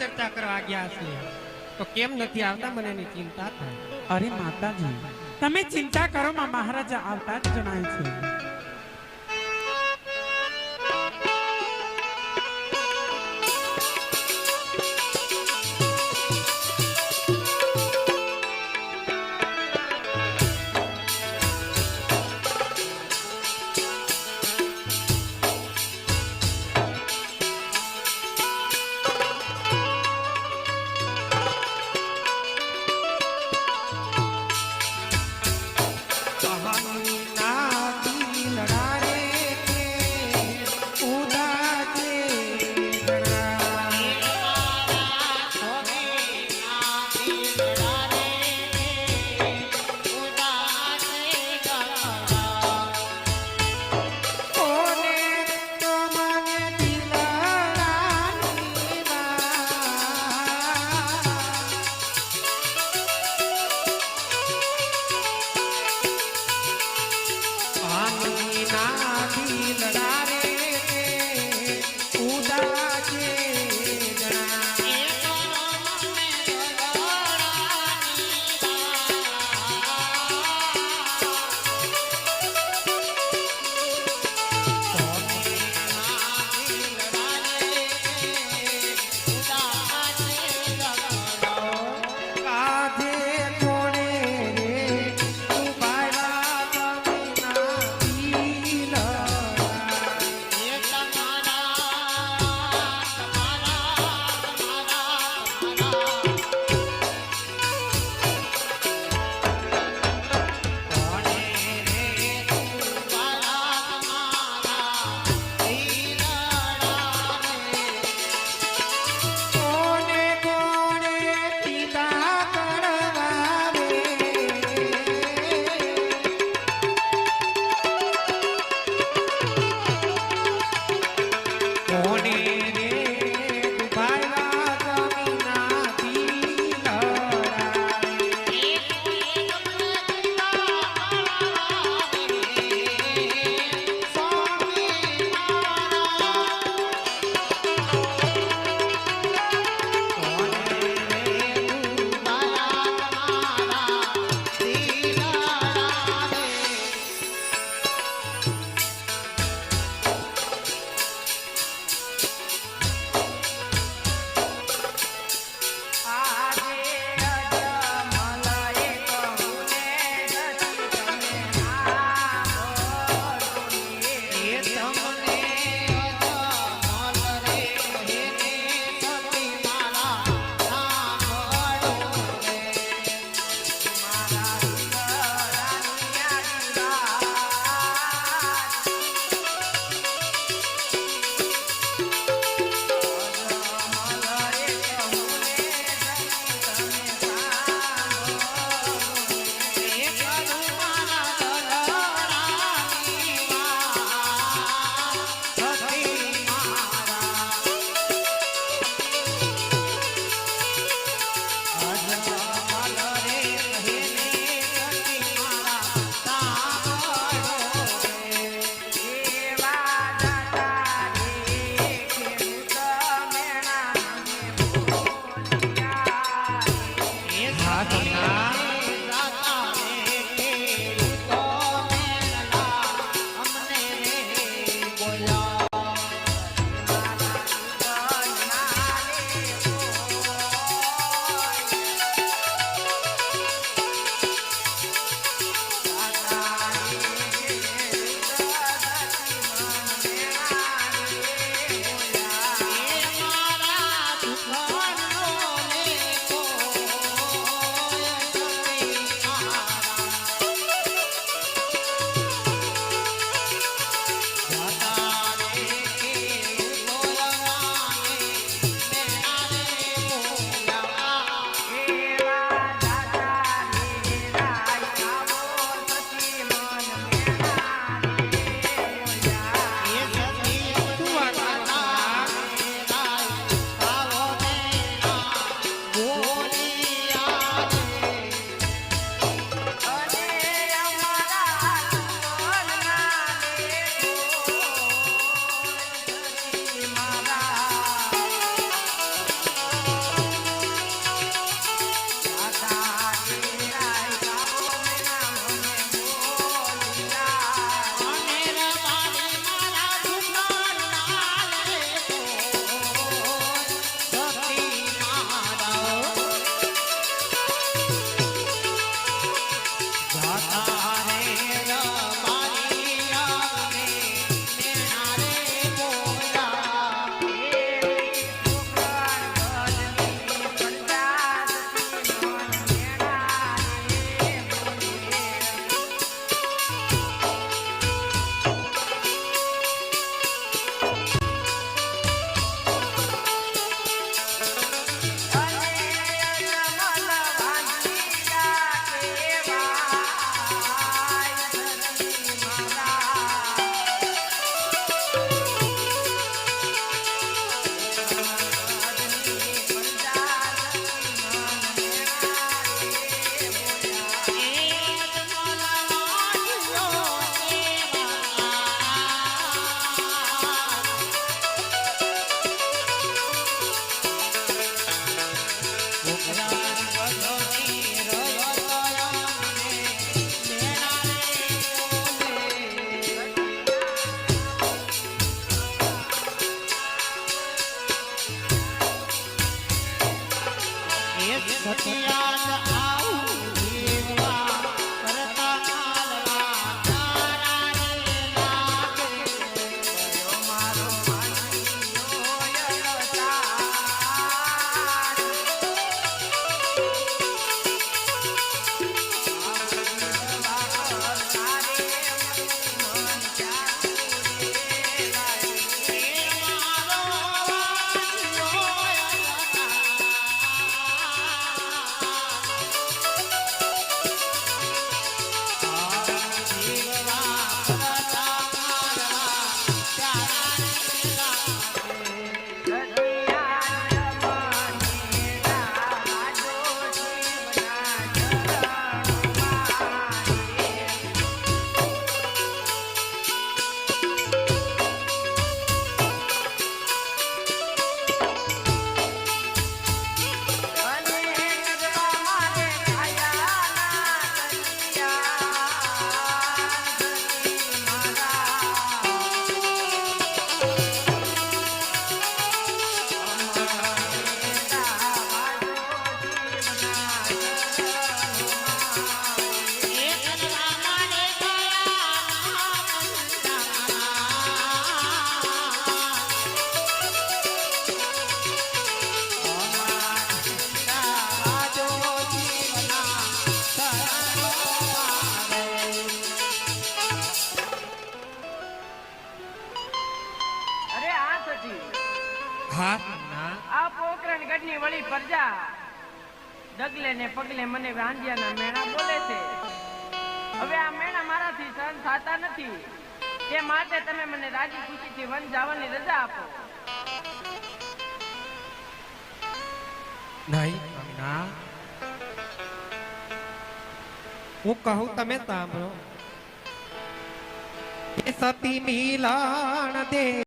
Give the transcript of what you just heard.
ચર્ચા કરવા ગયા છે. તો કેમ નથી આવતા? મને એની ચિંતા થાય. અરે માતાજી, તમે ચિંતા કરો, માં મહારાજા આવતા જ જણાય છે. કથા. એ સતિયાદ આવું હા? આ પોકરણ ગઢની વળી પ્રજા. ડગલે ને પગલે મને વાંજ્યાના મેણા બોલે છે. હવે આ મેણા મારાથી સહન થતા નથી. તે માટે તમે મને રાજી ખુશીથી વન જવાની રજા આપો. નહીં ના હું કહું તમે સાંભળો. સતી મિલાણ દે